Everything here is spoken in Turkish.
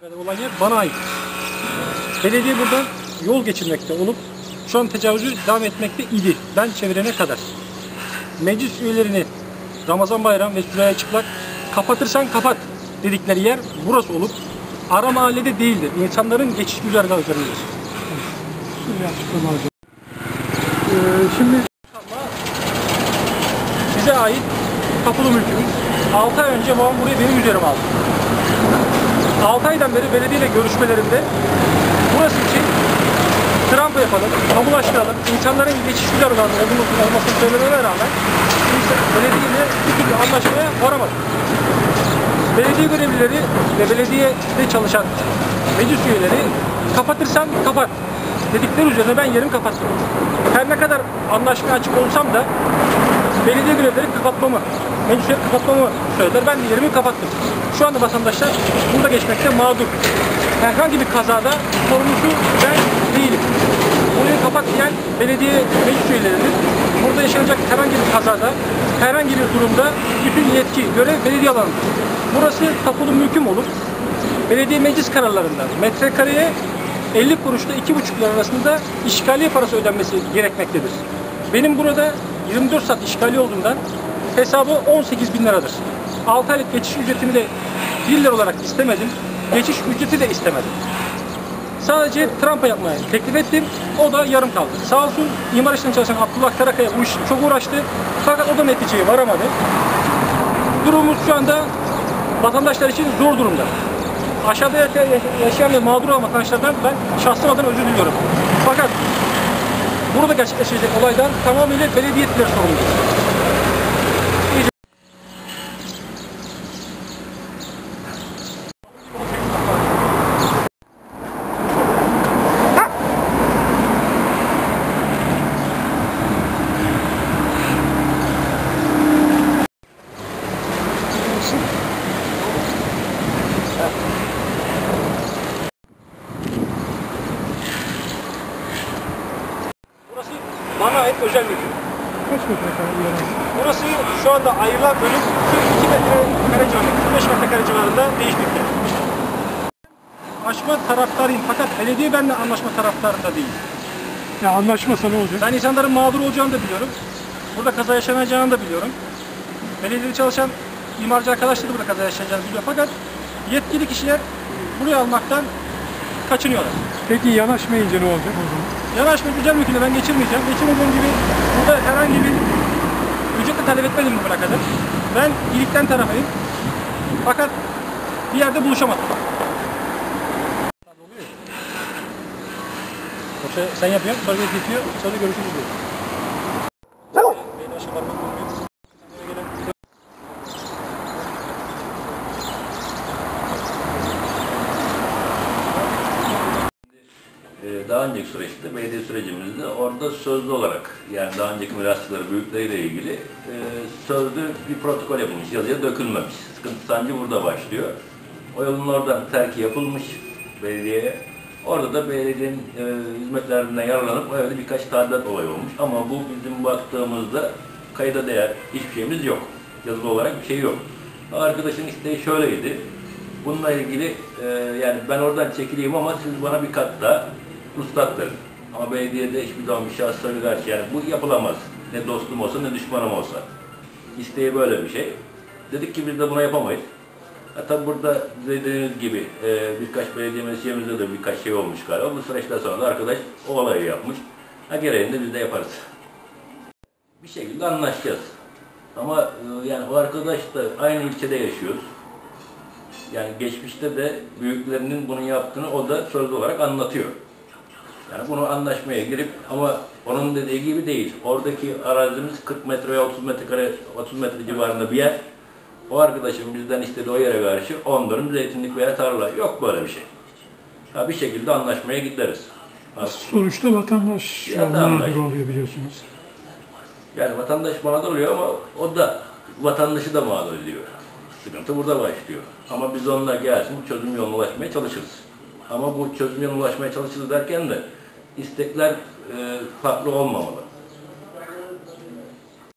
kadar olan yer bana ait. Belediye buradan yol geçirmekte olup şu an tecavüzü devam etmekte idi. Ben çevirene kadar. Meclis üyelerini Ramazan Bayram ve Süreyya Çıplak kapatırsan kapat dedikleri yer burası olup ara mahallede değildir. İnsanların geçiş açıklama hocam. Ee, şimdi Size ait kapılı mülkümüz. 6 ay önce babam burayı benim üzerime aldı. 6 aydan beri belediyeyle görüşmelerimde burası için trampa yapalım, kamulaştıralım, insanların geçiş güzergahı olduğunu olmasını söylememe rağmen insan- belediyeyle bir türlü anlaşmaya varamadık. Belediye görevlileri ve belediyede çalışan meclis üyeleri kapatırsan kapat dedikleri üzerine ben yerimi kapattım. Her ne kadar anlaşmaya açık olsam da belediye görevlileri kapatmamı, meclisleri kapatmamı söylediler. Ben de yerimi kapattım. Şu anda vatandaşlar burada geçmekte mağdur. Herhangi bir kazada sorumlusu ben değilim. Burayı kapat diyen belediye meclis üyeleridir. Burada yaşanacak herhangi bir kazada, herhangi bir durumda bütün yetki, görev belediye alanıdır. Burası tapulu mülküm olur. Belediye meclis kararlarında metrekareye 50 kuruşla 2,5 lira arasında işgaliye parası ödenmesi gerekmektedir. Benim burada 24 saat işgali olduğundan hesabı 18 bin liradır. 6 aylık geçiş ücretini de 1 lira olarak istemedim. Geçiş ücreti de istemedim. Sadece trampa yapmaya teklif ettim. O da yarım kaldı. Sağ olsun imar işinde çalışan Abdullah Karakaya bu iş çok uğraştı. Fakat o da neticeye varamadı. Durumumuz şu anda vatandaşlar için zor durumda. Aşağıda yaşa- yaşayan ve mağdur olan vatandaşlardan ben şahsım adına özür diliyorum. Fakat burada gerçekleşecek olaydan tamamıyla belediye etkileri özel mülküm. kaç metrekare yer aldı? Burası şu anda ayrılan bölüm 42 metrekare civarında, 45 metrekare civarında değişmekte. Anlaşma taraftarıyım fakat belediye benimle anlaşma taraftarında değil. Ya anlaşmasa ne olacak? Ben insanların mağdur olacağını da biliyorum. Burada kaza yaşanacağını da biliyorum. Belediyede çalışan imarcı arkadaşlar da burada kaza yaşanacağını biliyor. Fakat yetkili kişiler buraya almaktan kaçınıyorlar. Peki yanaşmayınca ne olacak o zaman? Yanaşma güzel mülkünde ben geçirmeyeceğim. Geçirmediğim gibi burada herhangi bir ücret de talep etmedim bugüne kadar. Ben iyilikten tarafıyım. Fakat bir yerde buluşamadık. Yoksa sen yapıyorsun, sonra bitiyor, sonra görüşürüz diyor. Benim aşağı parmak olmuyor. Ee, Daha önceki süreçte, belediye sürecimizde orada sözlü olarak yani daha önceki mirasçıları büyükleriyle ilgili e, sözlü bir protokol yapılmış, yazıya dökülmemiş. Sıkıntı sancı burada başlıyor. O yolun oradan terki yapılmış belediyeye. Orada da belediyenin e, hizmetlerinden yararlanıp öyle birkaç tadilat olayı olmuş. Ama bu bizim baktığımızda kayda değer hiçbir şeyimiz yok. Yazılı olarak bir şey yok. Arkadaşın isteği şöyleydi. Bununla ilgili e, yani ben oradan çekileyim ama siz bana bir kat daha ruhsat verin. Ama belediyede hiçbir zaman bir şahıslara karşı yani bu yapılamaz. Ne dostum olsa ne düşmanım olsa. İsteği böyle bir şey. Dedik ki biz de buna yapamayız. Ha, tabi burada dediğiniz gibi e, birkaç belediye meclisimizde de birkaç şey olmuş galiba. Bu süreçten sonra da arkadaş o olayı yapmış. Ha gereğini de biz de yaparız. Bir şekilde anlaşacağız. Ama e, yani o arkadaş da aynı ilçede yaşıyoruz. Yani geçmişte de büyüklerinin bunu yaptığını o da sözlü olarak anlatıyor. Yani bunu anlaşmaya girip ama onun dediği gibi değil. Oradaki arazimiz 40 metre veya 30 metre kare, 30 metre civarında bir yer. O arkadaşım bizden istediği o yere karşı 10 dönüm zeytinlik veya tarla. Yok böyle bir şey. Ha, bir şekilde anlaşmaya gideriz. Ha, Sonuçta vatandaş mağdur oluyor biliyorsunuz. Yani vatandaş mağdur oluyor ama o da vatandaşı da mağdur ediyor. Sıkıntı burada başlıyor. Ama biz onunla gelsin çözüm yoluna ulaşmaya çalışırız. Ama bu çözüm yoluna ulaşmaya çalışırız derken de istekler e, farklı olmamalı.